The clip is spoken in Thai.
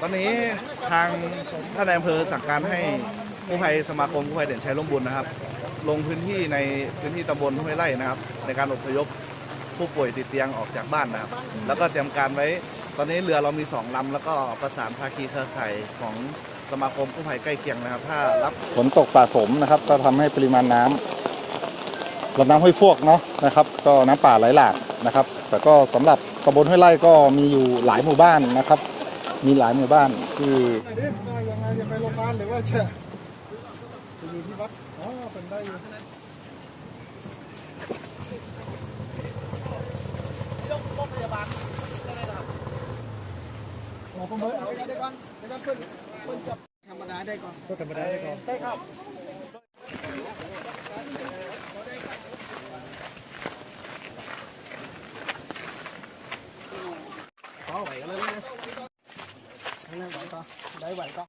ตอนนี้ทางท่านนายอำเภอสั่งการให้กู้ภัยสมาคมกู้ภัยเด่นชัยร่มบุญนะครับ ลงพื้นที่ในพื้นที่ตำบลห้วยไร่นะครับ ในการอพยพผู้ป่วยติดเตียงออกจากบ้านนะครับ แล้วก็เตรียมการไว้ตอนนี้เรือเรามีสองลำแล้วก็ประสานภาคีเครือข่ายของสมาคมกู้ภัยใกล้เคียงนะครับ ถ้ารับฝนตกสะสมนะครับ ก็ทำให้ปริมาณน้ำลำน้ำห้วยพวกเนาะนะครับ ก็น้ำป่าไหลหลากนะครับ แต่ก็สำหรับตำบลห้วยไร่ก็มีอยู่หลายหมู่บ้านนะครับ มีหลายหมู่บ้านที่ยังไงจะไปโรงพยาบาลหรือว่าจะจะอยู่ที่วัดอ๋อเป็นได้อยู่หมอประเมินเอาได้ก่อนได้ก่อนเพิ่นเพิ่นจับธรรมดาได้ก่อนธรรมดาได้ก่อนได้ครับเอา ไหวกั